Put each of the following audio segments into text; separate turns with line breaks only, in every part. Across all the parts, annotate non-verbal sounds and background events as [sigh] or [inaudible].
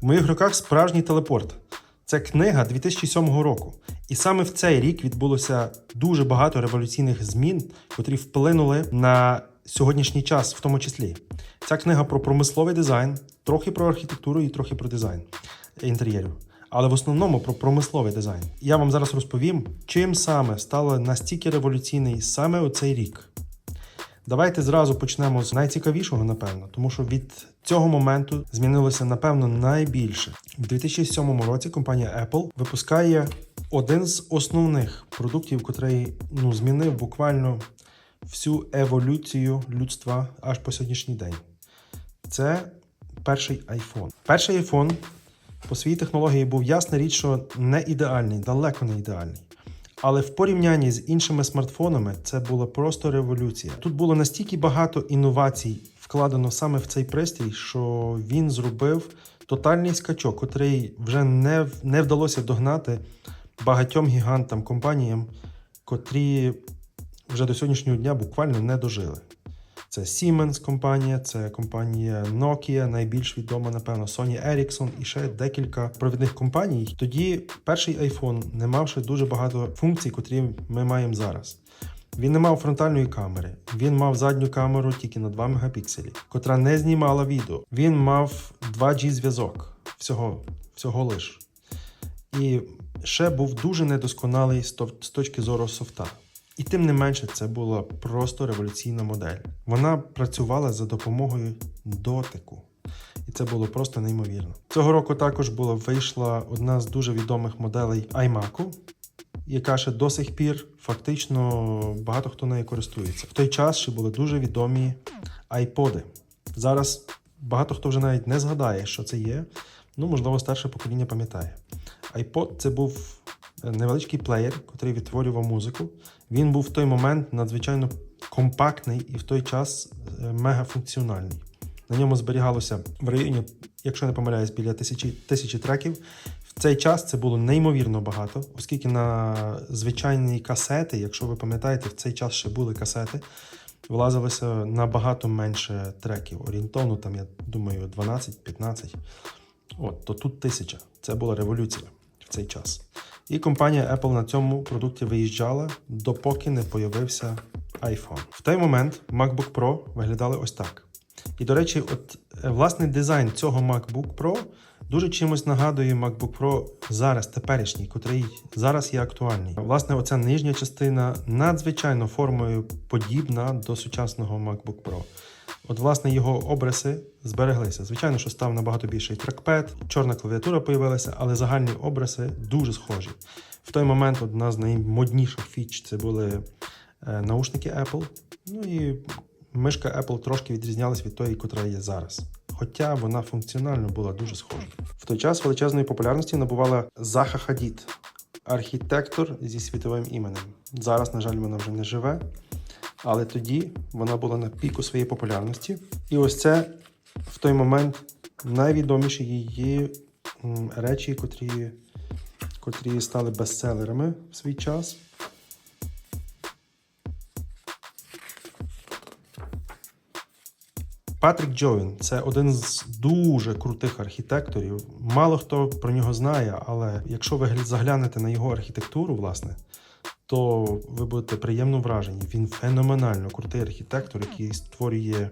В моїх руках справжній телепорт. Це книга 2007 року. І саме в цей рік відбулося дуже багато революційних змін, котрі вплинули на сьогоднішній час, в тому числі. Ця книга про промисловий дизайн, трохи про архітектуру і трохи про дизайн інтер'єрів. Але в основному про промисловий дизайн. Я вам зараз розповім, чим саме стало настільки революційний саме у цей рік. Давайте зразу почнемо з найцікавішого, напевно, тому що від цього моменту змінилося напевно найбільше. В 2007 році компанія Apple випускає один з основних продуктів, котрий ну, змінив буквально всю еволюцію людства аж по сьогоднішній день. Це перший iPhone. Перший iPhone по своїй технології був ясна річ, що не ідеальний, далеко не ідеальний. Але в порівнянні з іншими смартфонами це була просто революція. Тут було настільки багато інновацій вкладено саме в цей пристрій, що він зробив тотальний скачок, котрий вже не, не вдалося догнати багатьом гігантам компаніям, котрі вже до сьогоднішнього дня буквально не дожили. Це Siemens компанія, це компанія Nokia, найбільш відома, напевно, Sony Ericsson і ще декілька провідних компаній. Тоді перший iPhone не мав ще дуже багато функцій, котрі ми маємо зараз. Він не мав фронтальної камери, він мав задню камеру тільки на 2 мегапікселі, котра не знімала відео. Він мав 2G зв'язок всього, всього лиш. І ще був дуже недосконалий з точки зору софта. І тим не менше, це була просто революційна модель. Вона працювала за допомогою дотику. І це було просто неймовірно. Цього року також була вийшла одна з дуже відомих моделей iMac, яка ще до сих пір фактично багато хто нею користується. В той час ще були дуже відомі iPoди. Зараз багато хто вже навіть не згадає, що це є. Ну, можливо, старше покоління пам'ятає. iPod це був е, невеличкий плеєр, який відтворював музику. Він був в той момент надзвичайно компактний і в той час е, мегафункціональний. На ньому зберігалося в районі, якщо не помиляюсь, біля тисячі, тисячі треків. В цей час це було неймовірно багато, оскільки на звичайні касети, якщо ви пам'ятаєте, в цей час ще були касети, влазилося набагато менше треків. Орієнтовно, там, я думаю, 12-15. От, то тут тисяча. Це була революція в цей час. І компанія Apple на цьому продукті виїжджала, допоки не появився iPhone. В той момент MacBook Pro виглядали ось так. І, до речі, от е, власний дизайн цього MacBook Pro дуже чимось нагадує MacBook Pro зараз, теперішній, котрий зараз є актуальний. Власне, оця нижня частина надзвичайно формою подібна до сучасного MacBook Pro. От, власне, його обриси збереглися. Звичайно, що став набагато більший трекпед, чорна клавіатура появилася, але загальні обриси дуже схожі. В той момент одна з наймодніших фіч це були е, наушники Apple. Ну і мишка Apple трошки відрізнялась від тої, котра є зараз. Хоча вона функціонально була дуже схожа. В той час величезної популярності набувала Заха Хадід, архітектор зі світовим іменем. Зараз, на жаль, вона вже не живе. Але тоді вона була на піку своєї популярності. І ось це в той момент найвідоміші її речі, котрі, котрі стали бестселерами в свій час. Патрік Джовін це один з дуже крутих архітекторів. Мало хто про нього знає, але якщо ви заглянете на його архітектуру, власне, то ви будете приємно вражені. Він феноменально крутий архітектор, який створює,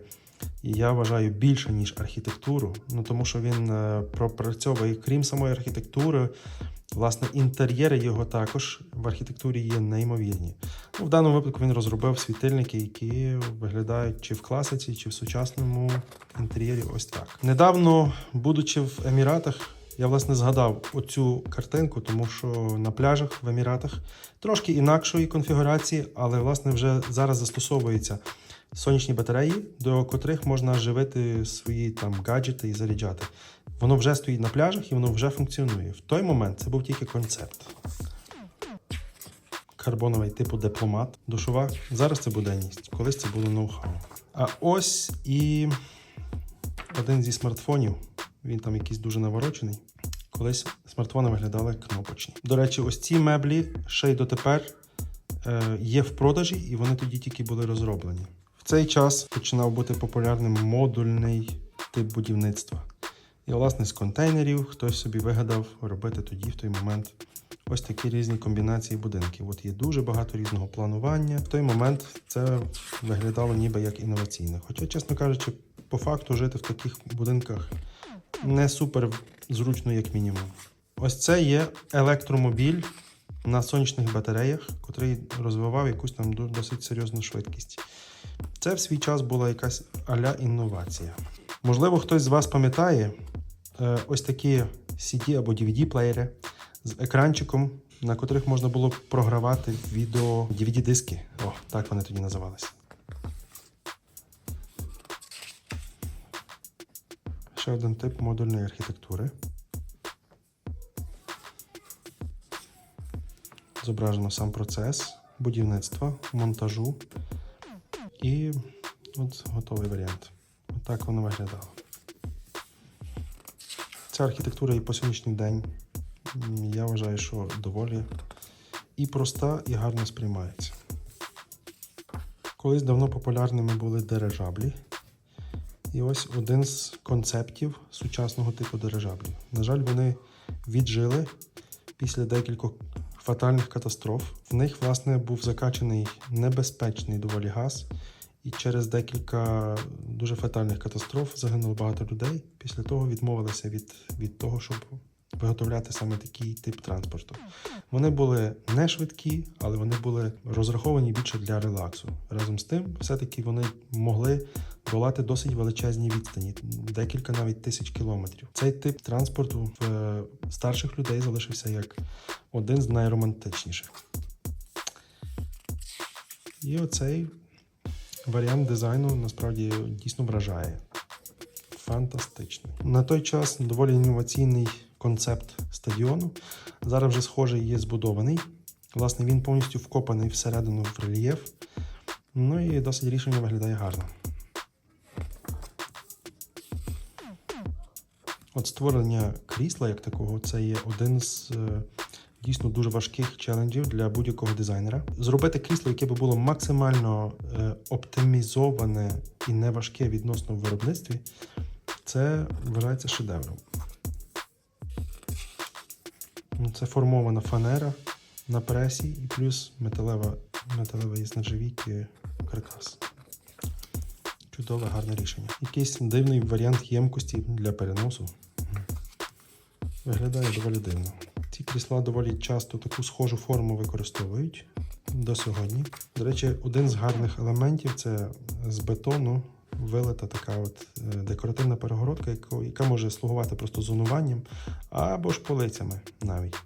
я вважаю, більше, ніж архітектуру. Ну тому що він е, пропрацьовує, крім самої архітектури, власне, інтер'єри його також в архітектурі є неймовірні. Ну, в даному випадку він розробив світильники, які виглядають чи в класиці, чи в сучасному інтер'єрі. Ось так. Недавно, будучи в Еміратах, я власне згадав оцю картинку, тому що на пляжах в Еміратах трошки інакшої конфігурації, але власне вже зараз застосовуються сонячні батареї, до котрих можна живити свої там гаджети і заряджати. Воно вже стоїть на пляжах і воно вже функціонує. В той момент це був тільки концепт. Карбоновий типу дипломат, душова. Зараз це буденність, колись це було ноу-хау. А ось і один зі смартфонів. Він там якийсь дуже наворочений. Колись смартфони виглядали кнопочні. До речі, ось ці меблі ще й дотепер е, є в продажі, і вони тоді тільки були розроблені. В цей час починав бути популярним модульний тип будівництва. І, власне, з контейнерів хтось собі вигадав робити тоді, в той момент, ось такі різні комбінації будинків. От є дуже багато різного планування. В той момент це виглядало ніби як інноваційне. Хоча, чесно кажучи, по факту жити в таких будинках не супер зручно, як мінімум. Ось це є електромобіль на сонячних батареях, котрий розвивав якусь там досить серйозну швидкість. Це в свій час була якась аля інновація. Можливо, хтось з вас пам'ятає е, ось такі CD або DVD-плеєри з екранчиком, на котрих можна було програвати відео DVD-диски. О, так вони тоді називалися. Ще один тип модульної архітектури. Зображено сам процес будівництва, монтажу і от готовий варіант. Отак воно виглядало. Ця архітектура і по сьогоднішній день я вважаю, що доволі і проста, і гарно сприймається. Колись давно популярними були дирижаблі. І ось один з концептів сучасного типу дирижаблів. На жаль, вони віджили після декількох фатальних катастроф. В них, власне, був закачаний небезпечний доволі газ, і через декілька дуже фатальних катастроф загинуло багато людей. Після того відмовилися від, від того, щоб виготовляти саме такий тип транспорту. Вони були не швидкі, але вони були розраховані більше для релаксу. Разом з тим, все-таки вони могли долати досить величезні відстані, декілька навіть тисяч кілометрів. Цей тип транспорту в е, старших людей залишився як один з найромантичніших. І оцей варіант дизайну насправді дійсно вражає. Фантастичний. На той час доволі інноваційний концепт стадіону. Зараз вже схожий є збудований. Власне, він повністю вкопаний всередину в рельєф. Ну і досить рішення виглядає гарно. От створення крісла як такого, це є один з е, дійсно дуже важких челенджів для будь-якого дизайнера. Зробити крісло, яке би було максимально е, оптимізоване і не важке відносно в виробництві, це вважається шедевром. Ну, Це формована фанера на пресі і плюс металева, металевий з нержавійки каркас. Чудове, гарне рішення. Якийсь дивний варіант ємкості для переносу. Виглядає доволі дивно. Ці крісла доволі часто таку схожу форму використовують до сьогодні. До речі, один з гарних елементів це з бетону вилита така от е, декоративна перегородка, яка може слугувати просто зонуванням або ж полицями навіть.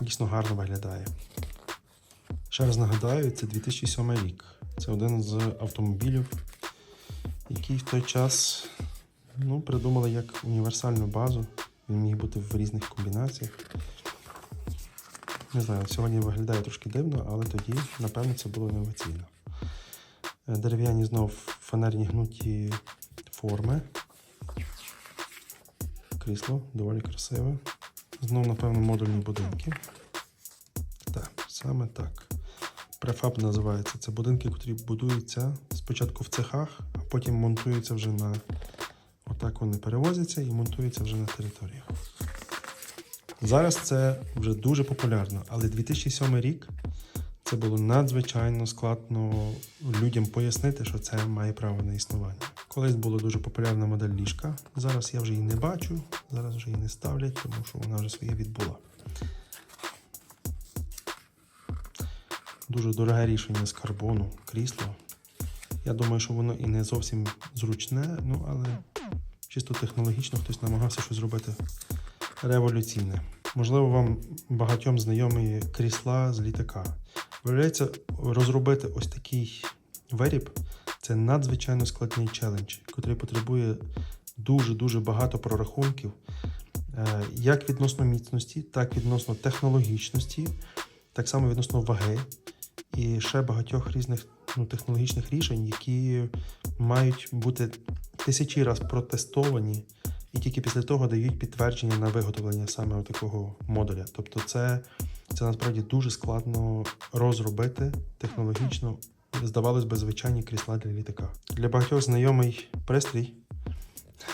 Дійсно гарно виглядає. Ще раз нагадаю, це 2007 рік. Це один з автомобілів, який в той час ну, придумали як універсальну базу. Він міг бути в різних комбінаціях. Не знаю, сьогодні виглядає трошки дивно, але тоді, напевно, це було інноваційно. Е, Дерев'яні знов фанерні гнуті форми. Крісло доволі красиве. Знов, напевно, модульні будинки. Так, саме так. Префаб називається. Це будинки, які будуються спочатку в цехах, а потім монтуються вже на. Отак вони перевозяться і монтуються вже на територіях. Зараз це вже дуже популярно, але 2007 рік це було надзвичайно складно людям пояснити, що це має право на існування. Колись була дуже популярна модель ліжка. Зараз я вже її не бачу, зараз вже її не ставлять, тому що вона вже своє відбула. Дуже дороге рішення з карбону, крісло. Я думаю, що воно і не зовсім зручне, ну але чисто технологічно хтось намагався щось зробити революційне. Можливо, вам багатьом знайомі крісла з літака. Виявляється, розробити ось такий виріб це надзвичайно складний челендж, який потребує дуже-дуже багато прорахунків, е, як відносно міцності, так відносно технологічності, так само відносно ваги і ще багатьох різних ну, технологічних рішень, які мають бути тисячі раз протестовані і тільки після того дають підтвердження на виготовлення саме такого модуля. Тобто, це, це насправді дуже складно розробити технологічно. Здавалось би, звичайні крісла для літака. Для багатьох знайомий пристрій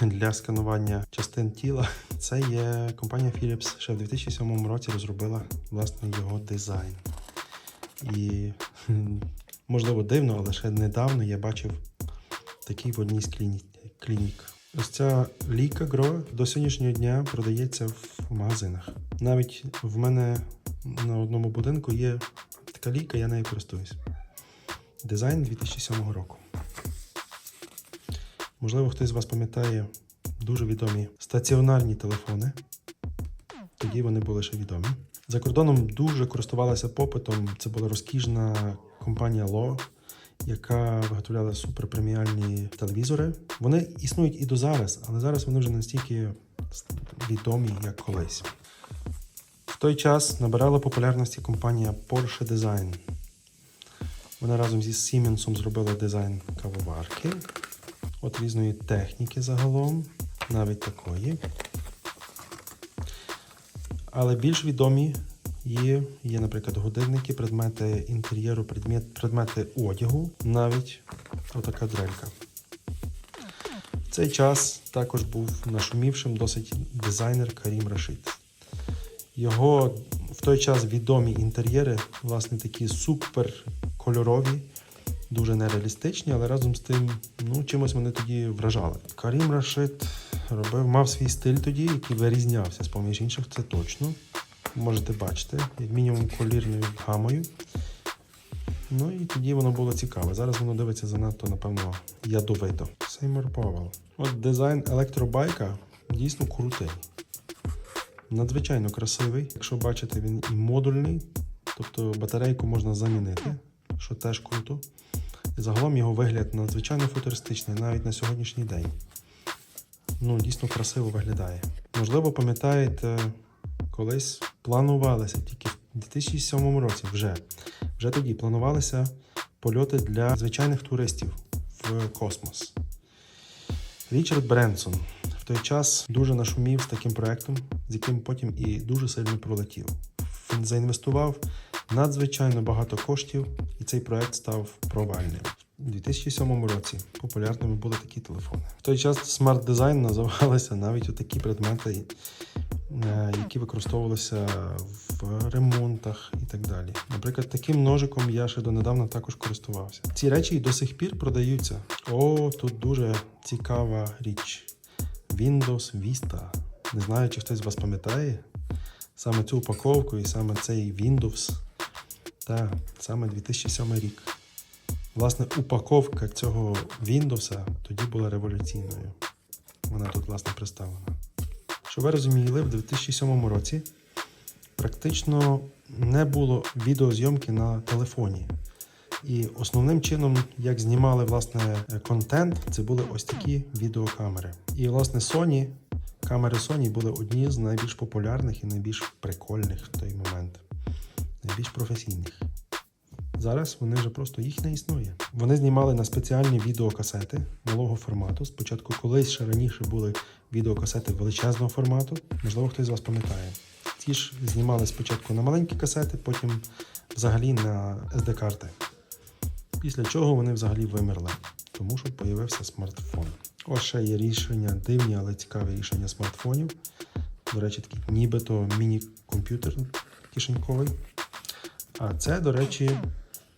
для сканування частин тіла. Це є компанія Philips ще в 2007 році розробила власне його дизайн. І [laughs] можливо дивно, але ще недавно я бачив такий в одній з клінік. Ось ця ліка Гро до сьогоднішнього дня продається в магазинах. Навіть в мене на одному будинку є така ліка, я нею користуюсь. Дизайн 2007 року. Можливо, хтось з вас пам'ятає дуже відомі стаціонарні телефони. Тоді вони були ще відомі. За кордоном дуже користувалася попитом. Це була розкішна компанія Lo, яка виготовляла суперпреміальні телевізори. Вони існують і до зараз, але зараз вони вже настільки відомі, як колись. Той час набирала популярності компанія Porsche Design. Вони разом зі Siemens зробили дизайн кавоварки. От різної техніки загалом, навіть такої. Але більш відомі є, є, наприклад, годинники, предмети інтер'єру, предмет, предмети одягу, навіть отака дрелька. В цей час також був нашумівшим досить дизайнер Карім Рашид. Його в той час відомі інтер'єри, власне, такі супер кольорові, дуже нереалістичні, але разом з тим, ну, чимось вони тоді вражали. Карім Рашид робив, мав свій стиль тоді, який вирізнявся з поміж інших, це точно. Можете бачити, як мінімум колірною гамою. Ну і тоді воно було цікаве. Зараз воно дивиться занадто, напевно, ядовито. Сеймур Повел. От дизайн електробайка дійсно крутий. Надзвичайно красивий. Якщо бачите, він і модульний, тобто батарейку можна замінити, що теж круто. І загалом його вигляд надзвичайно футуристичний, навіть на сьогоднішній день. Ну, дійсно красиво виглядає. Можливо, пам'ятаєте, колись планувалися тільки в 2007 році вже. Вже тоді планувалися польоти для звичайних туристів в космос. Річард Бренсон в той час дуже нашумів з таким проектом, з яким потім і дуже сильно пролетів. Він заінвестував надзвичайно багато коштів, і цей проект став провальним. У 2007 році популярними були такі телефони. В той час смарт-дизайн називалися навіть отакі предмети, е, які використовувалися в ремонтах і так далі. Наприклад, таким ножиком я ще донедавна також користувався. Ці речі і до сих пір продаються. О, тут дуже цікава річ. Windows Vista. Не знаю, чи хтось з вас пам'ятає саме цю упаковку і саме цей Windows. Та саме 2007 рік. Власне, упаковка цього Windows тоді була революційною. Вона тут, власне, представлена. Щоб ви розуміли, в 2007 році практично не було відеозйомки на телефоні. І основним чином, як знімали власне контент, це були ось такі відеокамери. І власне Sony, камери Sony були одні з найбільш популярних і найбільш прикольних в той момент, найбільш професійних. Зараз вони вже просто їх не існує. Вони знімали на спеціальні відеокасети малого формату. Спочатку колись ще раніше були відеокасети величезного формату. Можливо, хтось з вас пам'ятає. Ті ж знімали спочатку на маленькі касети, потім взагалі на SD-карти. Після чого вони взагалі вимерли, тому що з'явився смартфон. Ось ще є рішення, дивні, але цікаві рішення смартфонів. До речі, такий нібито міні-комп'ютер кишеньковий. А це, до речі,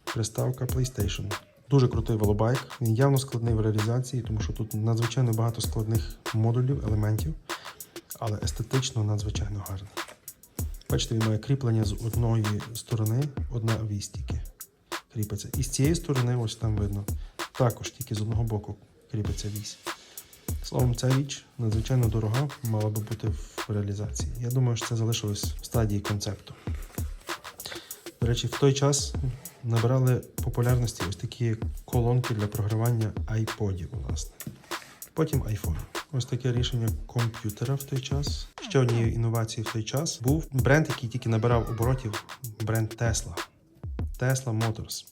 приставка PlayStation. Дуже крутий волобайк. Він явно складний в реалізації, тому що тут надзвичайно багато складних модулів, елементів, але естетично надзвичайно гарний. Бачите, він має кріплення з одної сторони, одна вісь тільки кріпиться. І з цієї сторони, ось там видно, також тільки з одного боку кріпиться вісь. Словом, ця річ надзвичайно дорога, мала би бути в реалізації. Я думаю, що це залишилось в стадії концепту. До речі, в той час набирали популярності ось такі колонки для програвання айподів, власне. Потім iPhone. Ось таке рішення комп'ютера в той час. Ще однією інновацією в той час був бренд, який тільки набирав оборотів, бренд Tesla. Tesla Motors.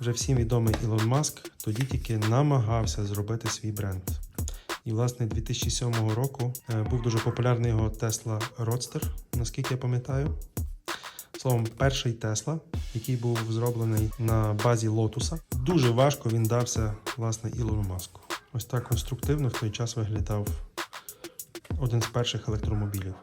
Вже всім відомий Ілон Маск тоді тільки намагався зробити свій бренд. І, власне, 2007 року е, був дуже популярний його Tesla Roadster, наскільки я пам'ятаю. Словом, перший Тесла, який був зроблений на базі Лотуса. Дуже важко він дався власне Ілону Маску. Ось так конструктивно в той час виглядав один з перших електромобілів.